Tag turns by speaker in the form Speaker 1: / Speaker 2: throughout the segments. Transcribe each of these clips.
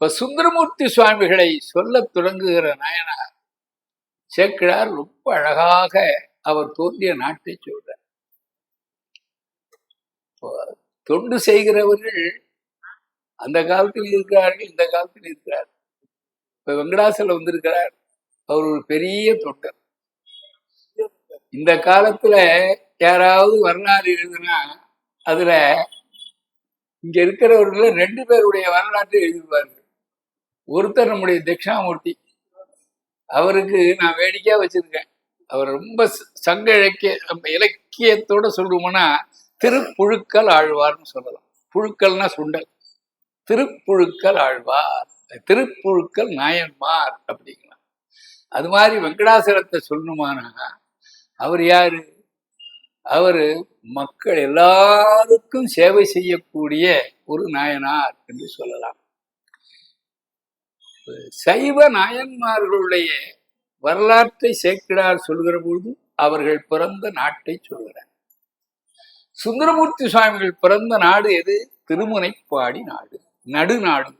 Speaker 1: இப்ப சுந்தரமூர்த்தி சுவாமிகளை சொல்ல தொடங்குகிற நாயனார் சேக்கிழார் ரொம்ப அழகாக அவர் தோன்றிய நாட்டை சொல்றார். தொண்டு செய்கிறவர்கள் அந்த காலத்தில் இருக்கிறார்கள் இந்த காலத்தில் இருக்கிறார் இப்ப வெங்கடாசல வந்திருக்கிறார். அவர் ஒரு பெரிய தொண்டர். இந்த காலத்துல யாராவது வரலாறு எழுதுனா அதுல இங்க இருக்கிறவர்கள ரெண்டு பேருடைய வரலாற்றை எழுதுவார்கள் ஒருத்தர் நம்முடைய தட்சிணாமூர்த்தி. அவருக்கு நான் வேடிக்கையா வச்சிருக்கேன். அவர் ரொம்ப ச- சங்க இலக்கிய நம்ம இலக்கியத்தோட சொல்லுவோம்னா திருப்புழுக்கல் ஆழ்வார்னு சொல்லலாம். புழுக்கல்னா சுண்டல். திருப்புழுக்கல் ஆழ்வார். திருப்புழுக்கல் நாயன்மார் அப்படிங்கலாம் அது மாதிரி வெங்கடாசலத்தை சொல்லணுமானா அவர் யாரு? அவரு மக்கள் எல்லாருக்கும் சேவை செய்யக்கூடிய ஒரு நாயனார் என்று சொல்லலாம். சைவ நாயன்மார்களுடைய வரலாற்றை சேக்கிடார் சொல்கிற பொழுது அவர்கள் பிறந்த நாட்டை சொல்கிறார். சுந்தரமூர்த்தி சுவாமிகள் பிறந்த நாடு எது? திருமுனைப்பாடி நாடு நடுநாடு.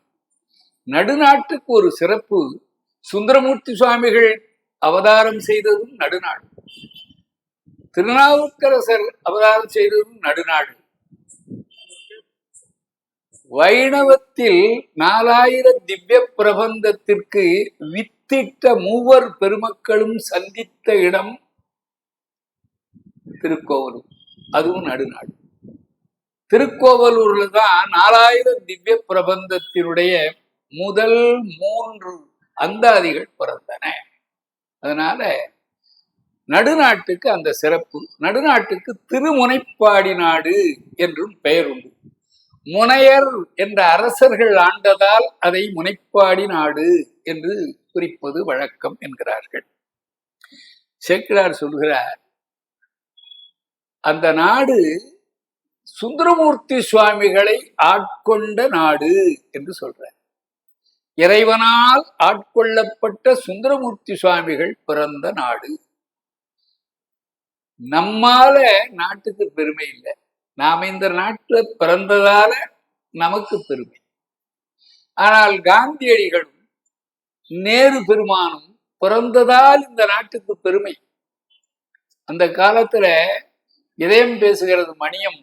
Speaker 1: நடுநாட்டுக்கு ஒரு சிறப்பு சுந்தரமூர்த்தி சுவாமிகள் அவதாரம் செய்ததும் நடுநாடு. திருநாவுக்கரசர் அவதாரம் செய்ததும் நடுநாடு. வைணவத்தில் நாலாயிர திவ்ய பிரபந்தத்திற்கு வித்திட்ட மூவர் பெருமக்களும் சந்தித்த இடம் திருக்கோவலூர். அதுவும் நடுநாடு திருக்கோவலூர்ல தான் நாலாயிரம் திவ்ய பிரபந்தத்தினுடைய முதல் மூன்று அந்தாதிகள் பிறந்தன. அதனால நடுநாட்டுக்கு அந்த சிறப்பு. நடுநாட்டுக்கு திருமுனைப்பாடி நாடு என்றும் பெயர் உண்டு. முனையர் என்ற அரசர்கள் ஆண்டதால் அதை முனைப்பாடி நாடு என்று குறிப்பது வழக்கம் என்கிறார்கள். சேக்கிழார் சொல்கிறார் அந்த நாடு சுந்தரமூர்த்தி சுவாமிகளை ஆட்கொண்ட நாடு என்று சொல்றார். இறைவனால் ஆட்கொள்ளப்பட்ட சுந்தரமூர்த்தி சுவாமிகள் பிறந்த நாடு. நம்மால நாட்டுக்கு பெருமை இல்லை. நாம் இந்த நாட்டில் பிறந்ததால நமக்கு பெருமை. ஆனால் காந்தியடிகளும் நேரு பெருமானும் பிறந்ததால் இந்த நாட்டுக்கு பெருமை. அந்த காலத்துல இதயம் பேசுகிறது மணியம்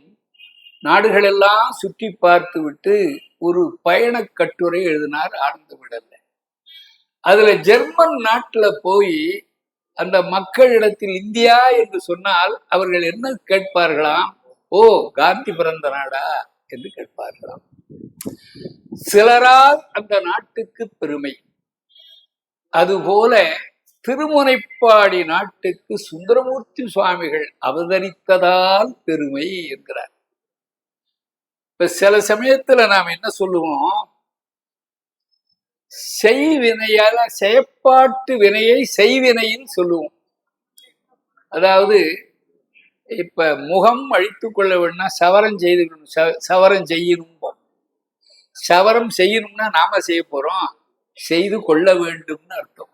Speaker 1: நாடுகளெல்லாம் சுற்றி பார்த்து விட்டு ஒரு பயணக் கட்டுரை எழுதினார் ஆனந்த விடல்ல. அதுல ஜெர்மன் நாட்டுல போய் அந்த மக்களிடத்தில் இந்தியா என்று சொன்னால் அவர்கள் என்ன கேட்பார்களாம்? ஓ காந்தி பிறந்த நாடா என்று கேட்பார்களாம். சிலரால் அந்த நாட்டுக்கு பெருமை. அதுபோல திருமுனைப்பாடி நாட்டுக்கு சுந்தரமூர்த்தி சுவாமிகள் அவதரித்ததால் பெருமை என்கிறார். இப்ப சில சமயத்துல நாம் என்ன சொல்லுவோம்? செய்வினையால செயற்பாட்டு வினையை செய்வினைன்னு சொல்லுவோம். அதாவது இப்ப முகம் அழித்து கொள்ள வேணும்னா சவரம் செய்துக்கணும். ச- சவரம் செய்யணும் சவரம் செய்யணும்னா நாம செய்ய போறோம். செய்து கொள்ள வேண்டும்னு அர்த்தம்.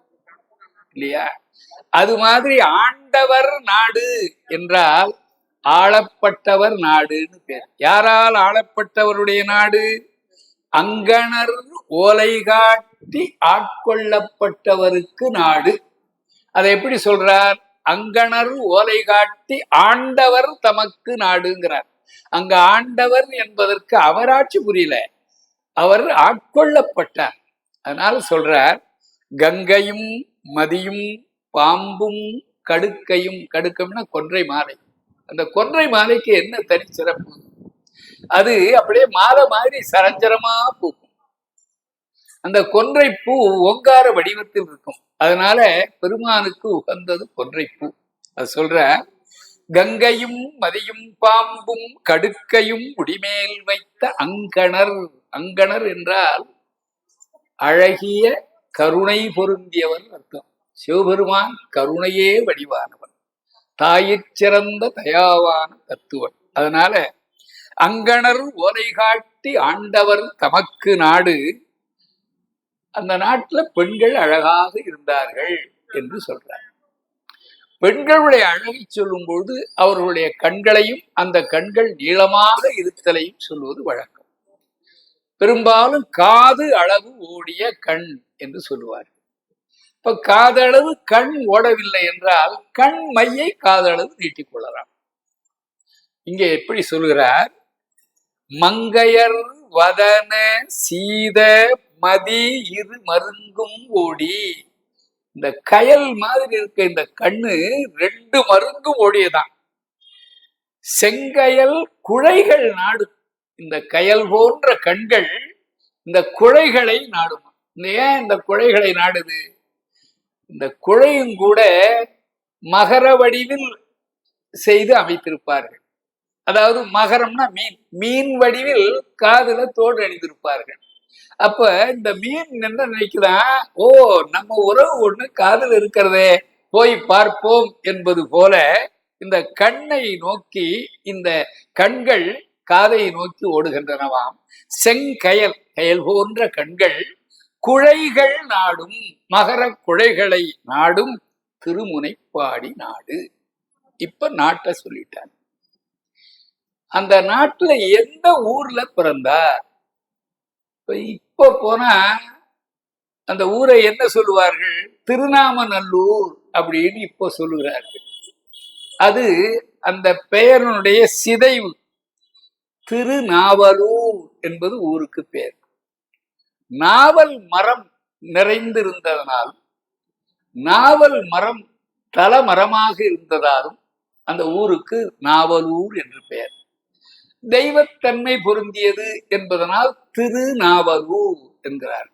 Speaker 1: இல்லையா? அது மாதிரி ஆண்டவர் நாடு என்றால் ஆளப்பட்டவர் நாடுன்னு பேர். யாரால் ஆளப்பட்டவருடைய நாடு? அங்கணர் ஓலை காட்டி ஆட்கொள்ளப்பட்டவருக்கு நாடு. அதை எப்படி சொல்றார்? அங்கணர் ஓலை காட்டி ஆண்டவர் தமக்கு நாடுங்கிறார். அங்க ஆண்டவர் என்பதற்கு அவராட்சி புரியல. அவர் ஆட்கொள்ளப்பட்டார். அதனால சொல்றார் கங்கையும் மதியும் பாம்பும் கடுக்கையும் கடுக்கம்னா கொன்றை மாலை. அந்த கொன்றை மாலைக்கு என்ன தனி சிறப்பு? அது அப்படியே மாலை மாதிரி சரஞ்சரமா பூக்கும் அந்த கொன்றை பூ ஓங்கார வடிவத்தில் இருக்கும். அதனால பெருமானுக்கு உகந்தது கொன்றை பூ அது சொல்ற கங்கையும் மதியும் பாம்பும் கடுக்கையும் முடிமேல் வைத்த அங்கணர். அங்கணர் என்றால் அழகிய கருணை பொருந்தியவர் அர்த்தம். சிவபெருமான் கருணையே வடிவானவன் தாயிற் சிறந்த தயாவான தத்துவன். அதனால அங்கணர் ஓலை காட்டி ஆண்டவர் தமக்கு நாடு. அந்த நாட்டுல பெண்கள் அழகாக இருந்தார்கள் என்று சொல்றார். பெண்களுடைய அழகை சொல்லும்போது அவர்களுடைய கண்களையும் அந்த கண்கள் நீளமாக இருத்தலையும் சொல்வது வழக்கம். பெரும்பாலும் காது அளவு ஓடிய கண் என்று சொல்லுவார். இப்ப காதளவு கண் ஓடவில்லை என்றால் கண் மையை காதளவு நீட்டிக் கொள்ளலாம். இங்கே எப்படி சொல்கிறார்? மங்கையர் வதன சீத மதி இரு மருங்கும் ஓடி. இந்த கயல் மாதிரி இருக்க இந்த கண்ணு ரெண்டு மருங்கும் ஓடியதான் செங்கயல் குழைகள் நாடும். இந்த கயல் போன்ற கண்கள் இந்த குழைகளை நாடும். இந்த ஏன் இந்த குழைகளை நாடுது? இந்த குழையும் கூட மகர வடிவில் செய்து அமைத்திருப்பார்கள். அதாவது மகரம்னா மீன். மீன் வடிவில் காதுல தோடு அணிந்திருப்பார்கள். அப்ப இந்த மீன் என்ன நினைக்குதான் ஓ நம்ம உறவு ஒண்ணு காதல் இருக்கிறதே போய் பார்ப்போம் என்பது போல இந்த கண்ணை நோக்கி இந்த கண்கள் காதை நோக்கி ஓடுகின்றனவாம். செங்கயல் கயல் போன்ற கண்கள் குழைகள் நாடும் மகர குழைகளை நாடும் திருமுனைப்பாடி நாடு. இப்ப நாட்டை சொல்லிட்டாங்க. அந்த நாட்டுல எந்த ஊர்ல பிறந்தார்? இப்ப போனா அந்த ஊரை என்ன சொல்லுவார்கள்? திருநாமநல்லூர் அப்படின்னு இப்போ சொல்லுகிறார்கள். அது அந்த பெயருடைய சிதைவு. திருநாவலூர் என்பது ஊருக்கு பேர். நாவல் மரம் நிறைந்திருந்ததனாலும் நாவல் மரம் தலமரமாக இருந்ததாலும் அந்த ஊருக்கு நாவலூர் என்று பெயர். தெய்வத்தன்மை பொருந்தியது என்பதனால் திருநாவலூர் என்கிறார்.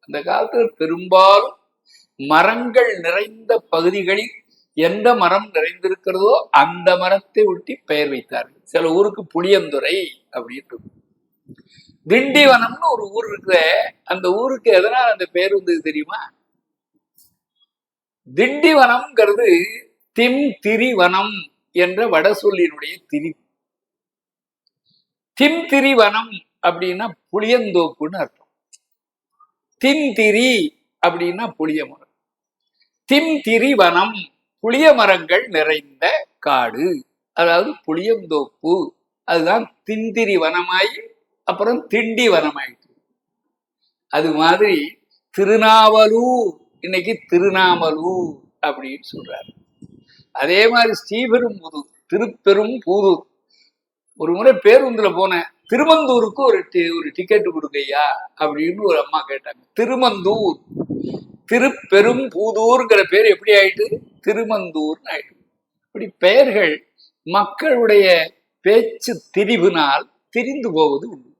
Speaker 1: அந்த காலத்தில் பெரும்பாலும் மரங்கள் நிறைந்த பகுதிகளில் எந்த மரம் நிறைந்திருக்கிறதோ அந்த மரத்தை ஒட்டி பெயர் வைத்தார்கள். சில ஊருக்கு புளியந்துறை அப்படின்னு திண்டிவனம்னு ஒரு ஊர் இருக்குதே அந்த ஊருக்கு எதனால் அந்த பெயர் வந்தது தெரியுமா? திண்டிவனம்ங்கிறது திம் திரிவனம் என்ற வட சொல்லினுடைய திரி திம்திரிவனம் அப்படின்னா புளியந்தோப்புன்னு அர்த்தம். திந்திரி அப்படின்னா புளிய மரம் திம்திரிவனம் புளிய மரங்கள் நிறைந்த காடு. அதாவது புளியந்தோப்பு. அதுதான் திந்திரி வனமாயி அப்புறம் திண்டி வனமாயிட்டு அது மாதிரி திருநாவலூர் இன்னைக்கு திருநாமலூர் அப்படின்னு சொல்றாரு. அதே மாதிரி ஸ்ரீபெரும்புதூர் திருப்பெரும் பூதூர் ஒரு முறை பேருந்துல போனேன். திருமந்தூருக்கு ஒரு டி- ஒரு டிக்கெட் கொடுக்கையா அப்படின்னு ஒரு அம்மா கேட்டாங்க. திருமந்தூர். திருப்பெரும் பூதூர்ங்கிற பேர் எப்படி ஆயிட்டு? திருமந்தூர்னு ஆயிட்டு. இப்படி பெயர்கள் மக்களுடைய பேச்சு திரிவினால் திரிந்து போவது உண்டு.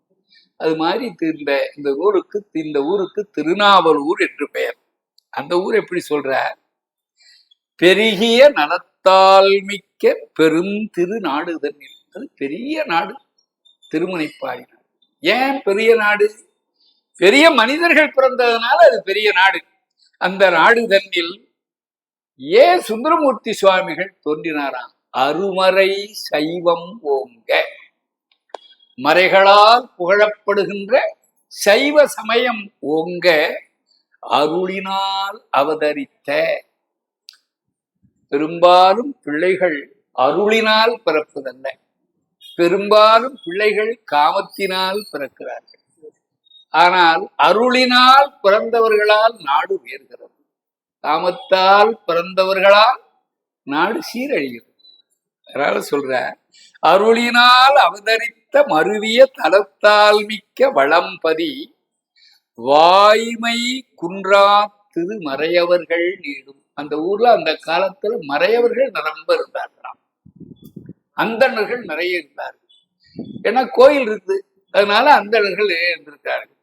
Speaker 1: அது மாதிரி திருந்த இந்த இந்த ஊருக்கு இந்த ஊருக்கு திருநாவலூர் என்று பெயர். அந்த ஊர் எப்படி சொல்ற? பெருகிய நலத்தால் மிக்க பெரும் திருநாடு அது பெரிய நாடு. திருமுனைப்பாடி நாடு ஏன் பெரிய நாடு? பெரிய மனிதர்கள் பிறந்ததுனால அது பெரிய நாடு. அந்த நாடு தன்னில் ஏன் சுந்தரமூர்த்தி சுவாமிகள் தோன்றினாராம். அருமறை சைவம் ஓங்க. மறைகளால் புகழப்படுகின்ற சைவ சமயம் ஓங்க அருளினால் அவதரித்த பெரும்பாலும் பிள்ளைகள் அருளினால் பிறப்பதல்ல. பெரும்பாலும் பிள்ளைகள் காமத்தினால் பிறக்கிறார்கள். ஆனால் அருளினால் பிறந்தவர்களால் நாடு உயர்கிறது. காமத்தால் பிறந்தவர்களால் நாடு சீரழிகிறது. அதனால சொல்ற அருளினால் அவதரித்த மருவிய தலத்தால் மிக்க வளம்பதி வாய்மை குன்றா திருமறையவர்கள் நீடும். அந்த ஊர்ல அந்த காலத்துல மறையவர்கள் நிரம்ப இருந்தார்கள். அந்தணர்கள் நிறைய இருந்தார்கள். ஏன்னா கோயில் இருக்குது அதனால அந்தணர்கள் இருந்திருக்கார்கள்.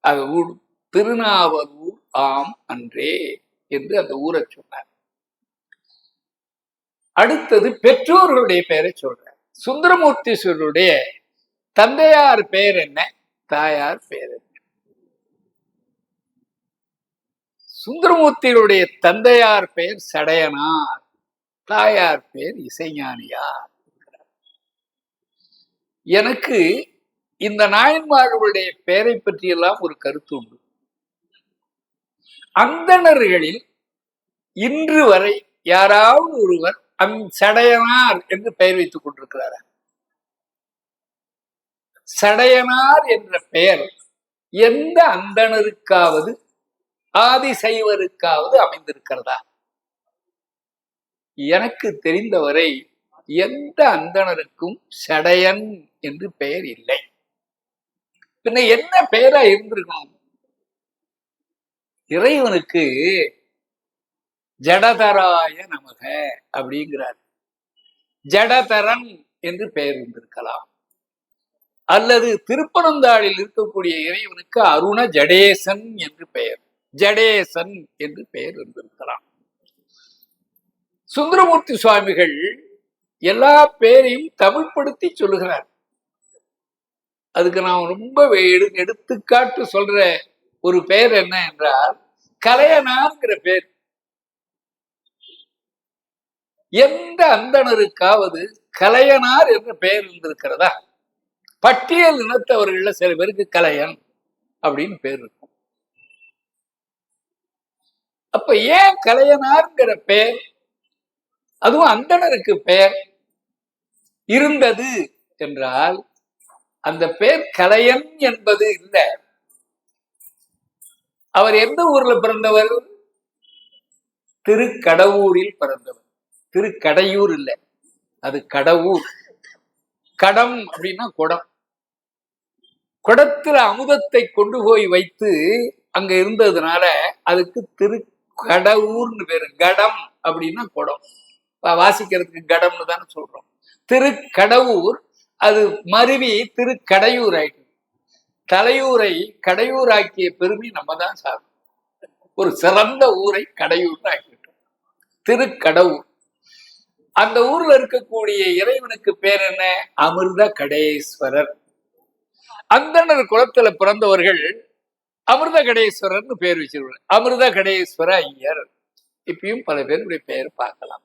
Speaker 1: அது ஊர் திருநாவலூர் ஆம் அன்றே என்று அந்த ஊரை சொன்னார். அடுத்தது பெற்றோர்களுடைய பெயரை சொல்றார். சுந்தரமூர்த்தீஸ்வரருடைய தந்தையார் பெயர் என்ன? தாயார் பெயர் என்ன? சுந்தரமூர்த்தியுடைய தந்தையார் பெயர் சடையனார். தாயார் பெயர் இசைஞானியார். எனக்கு இந்த நாயன்மார்களுடைய பெயரை பற்றியெல்லாம் ஒரு கருத்து உண்டு. அந்தணர்களில் இன்று வரை யாராவது ஒருவர் அம் சடையனார் என்று பெயர் வைத்துக் கொண்டிருக்கிறார். சடையனார் என்ற பெயர் எந்த அந்தணருக்காவது ஆதிசைவருக்காவது அமைந்திருக்கிறதா? எனக்கு தெரிந்தவரை எந்த அந்தணருக்கும் சடையன் என்று பெயர் இல்லை. பின்ன என்ன பெயரா இருந்திருக்கும் இறைவனுக்கு ஜடதராய நமக அப்படிங்கிறார். ஜடதரன் என்று பெயர் இருந்திருக்கலாம். அல்லது திருப்பனந்தாளில் இருக்கக்கூடிய இறைவனுக்கு அருண ஜடேசன் என்று பெயர் ஜடேசன் என்று பெயர் இருந்திருக்கலாம். சுந்தரமூர்த்தி சுவாமிகள் எல்லா பேரையும் தமிழ்படுத்தி சொல்லுகிறார். அதுக்கு நான் ரொம்ப எடு- எடுத்துக்காட்டு சொல்ற ஒரு பெயர் என்ன என்றால் கலையனாங்கிற பெயர். எந்த அந்தணருக்காவது கலையனார் என்ற பெயர் இருந்திருக்கிறதா? பட்டியல் இனத்தவர்களில் சில பேருக்கு கலையன் அப்படின்னு பேர் இருக்கும். அப்ப ஏன் கலையனார்ங்கிற பெயர்? அதுவும் அந்தணருக்கு பெயர். இருந்தது என்றால் அந்த பேர் கலையன் என்பது இல்லை. அவர் எந்த ஊர்ல பிறந்தவர்? திருக்கடவூரில் பிறந்தவர். திருக்கடையூர் இல்லை. அது கடவுர். கடம் அப்படின்னா குடம். குடத்துல அமுதத்தை கொண்டு போய் வைத்து அங்க இருந்ததுனால அதுக்கு திருக்கடவுர்னு பேரு. கடம் அப்படின்னா குடம். வாசிக்கிறதுக்கு கடம்னு தானே சொல்றோம். திருக்கடவுர் அது மருவி திருக்கடையூர் ஆயிட்டு. தலையூரை கடையூராக்கிய பெருமை நம்ம தான் சாப்பிடும் ஒரு சிறந்த ஊரை கடையூர் ஆக்கிட்டோம். திருக்கடவுர். அந்த ஊர்ல இருக்கக்கூடிய இறைவனுக்கு பேர் என்ன? அமிர்த கடேஸ்வரர் அந்தனர் குலத்துல பிறந்தவர்கள் அமிர்த கடேஸ்வரர்னு பேர் வச்சிருவாங்க அமிர்த கடேஸ்வர ஐயர். இப்பயும் பல பேருடைய பெயர் பார்க்கலாம்.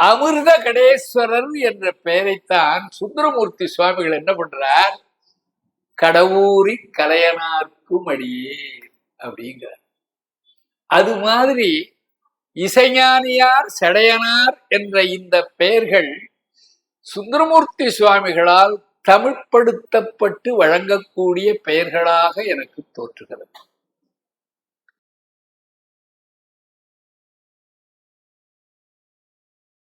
Speaker 1: அமிர்த கடேஸ்வரர் என்ற பெயரைத்தான் சுந்தரமூர்த்தி சுவாமிகள் என்ன பண்றார்? கடவுரி கலையனார்க்கும் அடியே அப்படிங்கிறார். அது மாதிரி இசைஞானியார் செடையனார் என்ற இந்த பெயர்கள் சுந்தரமூர்த்தி சுவாமிகளால் தமிழ்ப்படுத்தப்பட்டு வழங்கக்கூடிய பெயர்களாக எனக்கு தோற்றுகிறது.